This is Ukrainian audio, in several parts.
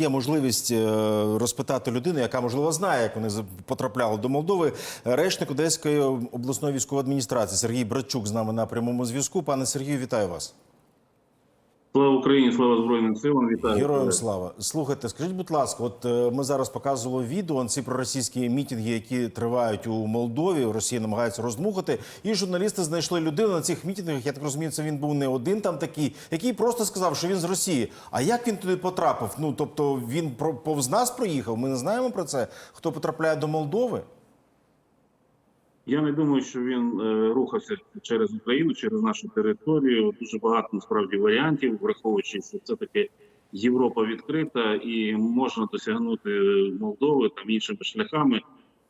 є можливість е, розпитати людину, яка можливо знає, як вони потрапляли до Молдови. Речник Одеської обласної військової адміністрації Сергій Братчук з нами на прямому зв'язку. Пане Сергію, вітаю вас. Слава Україні, слава Збройним силам. Вітаю Героям слава. Слухайте, скажіть, будь ласка, от е, ми зараз показували відео ці проросійські мітинги, які тривають у Молдові. Росія намагається роздмухати. І журналісти знайшли людину на цих мітингах. Я так розумію, це він був не один там такий, який просто сказав, що він з Росії. А як він туди потрапив? Ну тобто він повз нас проїхав. Ми не знаємо про це. Хто потрапляє до Молдови? Я не думаю, що він е, рухався через Україну, через нашу територію. Дуже багато насправді варіантів, враховуючи, що це таки Європа відкрита і можна досягнути Молдови там іншими шляхами.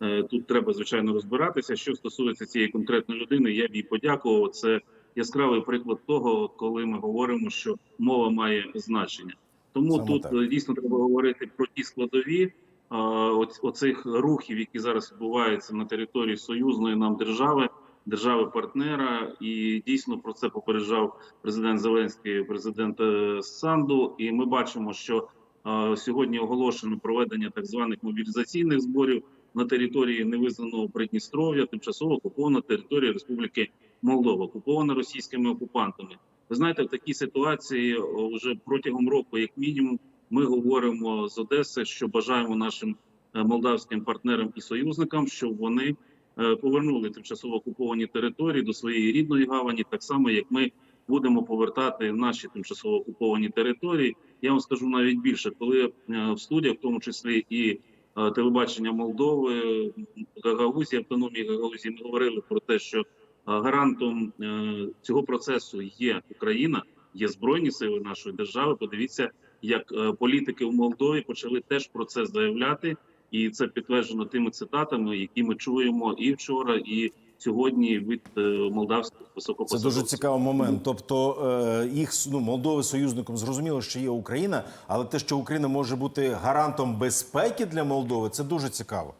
Е, Тут треба звичайно розбиратися. Що стосується цієї конкретної людини, я б їй подякував. Це яскравий приклад того, коли ми говоримо, що мова має значення. Тому Саме тут так. е, дійсно треба говорити про ті складові оцих рухів, які зараз відбуваються на території союзної нам держави, держави партнера, і дійсно про це попереджав президент Зеленський, президент е, Санду. І ми бачимо, що сьогодні оголошено проведення так званих мобілізаційних зборів на території невизнаного Придністров'я, тимчасово окупована територія Республіки Молдова, окупована російськими окупантами. Ви знаєте, в такій ситуації вже протягом року, як мінімум, ми говоримо з Одеси, що бажаємо нашим е, молдавським партнерам і союзникам, щоб вони е, повернули тимчасово окуповані території до своєї рідної гавані, так само як ми будемо повертати наші тимчасово окуповані території. Я вам скажу навіть більше, коли е, в студіях, в тому числі і телебачення Молдови, м, Гагаузії, автономії Гагаузії, ми говорили про те, що гарантом цього процесу є Україна, є збройні сили нашої держави. Подивіться, як е, політики в Молдові почали теж про це заявляти, і це підтверджено тими цитатами, які ми чуємо і вчора, і сьогодні від е, молдавських Це дуже цікавий момент. Тобто е, їх ну, Молдови союзником зрозуміло, що є Україна, але те, що Україна може бути гарантом безпеки для Молдови, це дуже цікаво.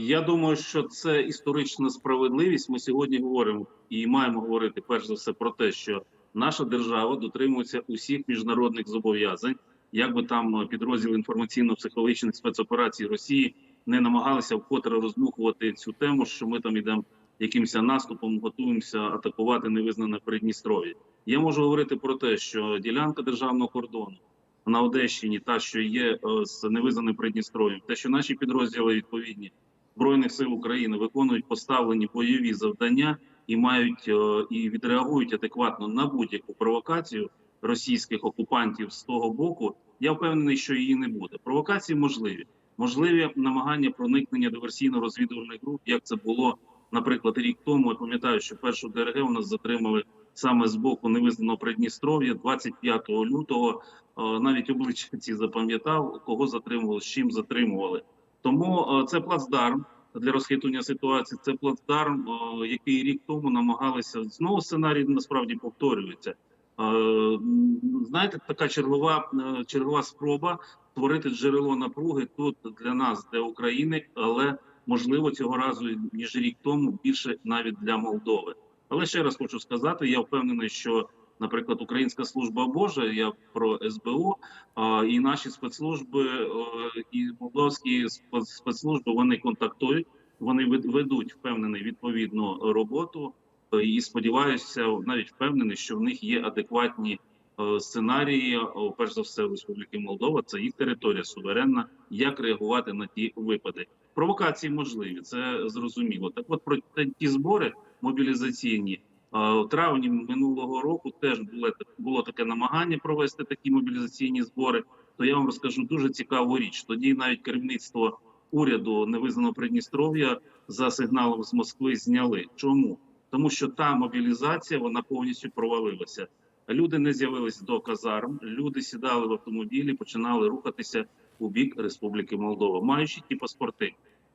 Я думаю, що це історична справедливість. Ми сьогодні говоримо і маємо говорити перш за все про те, що наша держава дотримується усіх міжнародних зобов'язань, як би там е, підрозділи інформаційно-психологічних спецоперацій Росії не намагалися вкотре роздмухувати цю тему, що ми там ідемо якимось наступом, готуємося атакувати невизнане Придністров'я. Я можу говорити про те, що ділянка державного кордону на Одещині, та що є е, з невизнаним Придністров'ям, те, що наші підрозділи відповідні збройних сил України виконують поставлені бойові завдання і мають е, і відреагують адекватно на будь-яку провокацію російських окупантів з того боку. Я впевнений, що її не буде. Провокації можливі, можливі намагання проникнення диверсійно-розвідувальних груп, як це було, наприклад, рік тому. Я пам'ятаю, що першу ДРГ у нас затримали саме з боку невизнаного Придністров'я 25 лютого. Е, навіть обличчя ці запам'ятав, кого затримували, з чим затримували. Тому е, це плацдарм для розхитування ситуації. Це плацдарм, е, який рік тому намагалися знову сценарій насправді повторюється. Е, Знаєте, така чергова е, чергова спроба створити джерело напруги тут для нас, для України, але можливо цього разу ніж рік тому більше навіть для Молдови. Але ще раз хочу сказати: я впевнений, що наприклад, Українська служба Божа, я про СБУ, і наші спецслужби, е, і молдовські спец- спецслужби вони контактують, вони вед- ведуть впевнений відповідну роботу. Е, І сподіваюся, навіть впевнений, що в них є адекватні е, сценарії. Перш за все, в Республіки Молдова це їх територія суверенна. Як реагувати на ті випади? Провокації можливі, це зрозуміло. Так, от про ті збори мобілізаційні У травні минулого року теж було, було таке намагання провести такі мобілізаційні збори. То я вам розкажу дуже цікаву річ. Тоді навіть керівництво уряду невизнаного Придністров'я за сигналом з Москви зняли. Чому? Тому що та мобілізація вона повністю провалилася. Люди не з'явились до казарм, люди сідали в автомобілі, починали рухатися у бік Республіки Молдова, маючи ті паспорти.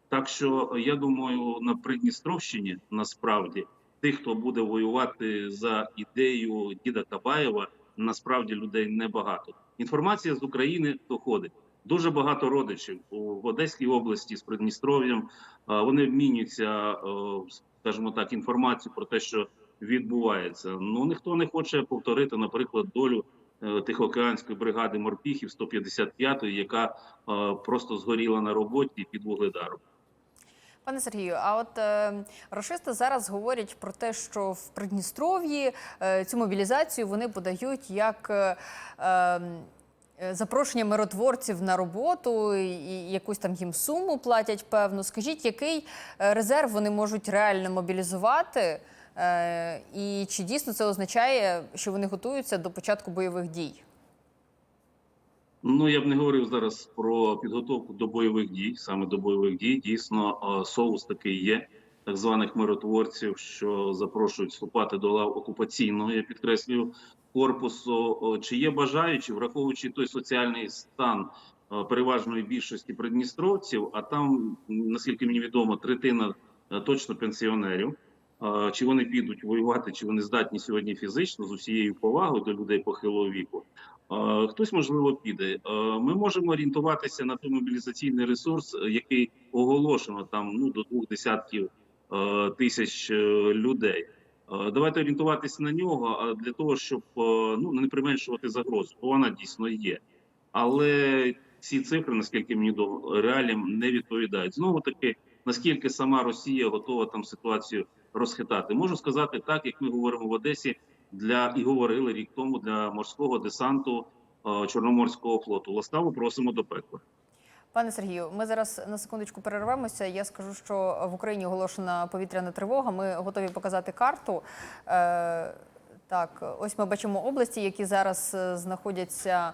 Так що я думаю, на Придністровщині насправді тих, хто буде воювати за ідею діда Кабаєва, насправді людей небагато. Інформація з України доходить. Дуже багато родичів в Одеській області з Придністров'ям. Вони обмінюються, е, скажімо так, інформацією про те, що відбувається. Ну ніхто не хоче повторити, наприклад, долю е, Тихоокеанської бригади морпіхів 155-ї, яка е, просто згоріла на роботі під вугледаром. Пане Сергію, а от е, рашисти зараз говорять про те, що в Придністров'ї е, цю мобілізацію вони подають як е, е, запрошення миротворців на роботу, і якусь там їм суму платять певну. Скажіть, який е, резерв вони можуть реально мобілізувати? Е, і чи дійсно це означає, що вони готуються до початку бойових дій? Ну я б не говорив зараз про підготовку до бойових дій, саме до бойових дій. Дійсно, е, соус такий є, так званих миротворців, що запрошують вступати до лав окупаційного, я підкреслюю, корпусу. Чи є бажаючі, враховуючи той соціальний стан е, переважної більшості придністровців, а там, наскільки мені відомо, третина е, точно пенсіонерів. Чи вони підуть воювати, чи вони здатні сьогодні фізично з усією повагою до людей похилого віку? Хтось можливо піде. Ми можемо орієнтуватися на той мобілізаційний ресурс, е, який оголошено там ну до двох десятків е, тисяч е, людей. Давайте орієнтуватися на нього для того, щоб ну не применшувати загрозу, бо вона дійсно є. Але ці цифри, наскільки мені відомо, реаліям не відповідають. Знову таки, наскільки сама Росія готова там ситуацію розхитати, можу сказати так, як ми говоримо в Одесі для і говорили рік тому для морського десанту е, Чорноморського флоту. Ласкаво просимо до пекла. Пане Сергію, ми зараз на секундочку перервемося. Я скажу, що в Україні оголошена повітряна тривога. Ми готові показати карту. Е, так, ось ми бачимо області, які зараз е, знаходяться.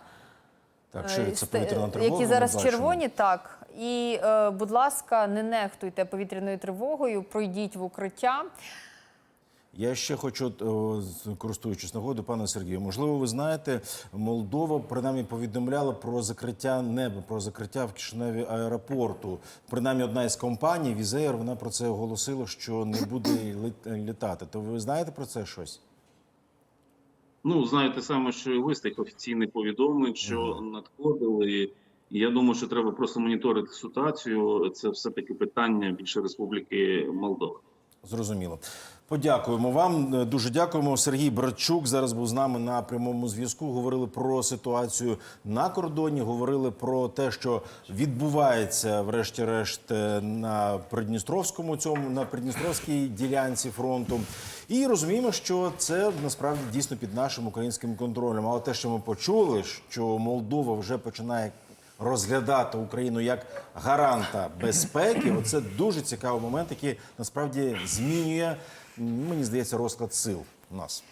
Так, шириться повітряна тривога. Які зараз червоні, так. І, е, будь ласка, не нехтуйте повітряною тривогою, пройдіть в укриття. Я ще хочу, користуючись нагодою, пане Сергію, можливо, ви знаєте, Молдова принаймні повідомляла про закриття неба, про закриття в Кишиневі аеропорту. Принаймні, одна із компаній Візеєр, вона про це оголосила, що не буде літати. То ви знаєте про це щось? Ну знаєте саме, що і ви з тих офіційних повідомлень, що надходили. І я думаю, що треба просто моніторити ситуацію. Це все таки питання більше Республіки Молдова. Зрозуміло. Подякуємо вам. Е, Дуже дякуємо. Сергій Братчук зараз був з нами на прямому зв'язку. Говорили про ситуацію на кордоні. Говорили про те, що відбувається, врешті-решт, е, на Придністровському цьому на Придністровській ділянці фронту. І розуміємо, що це насправді дійсно під нашим українським контролем. Але те, що ми почули, що Молдова вже починає розглядати Україну як гаранта безпеки. Оце дуже цікавий момент, який насправді змінює, мені здається, розклад сил у нас.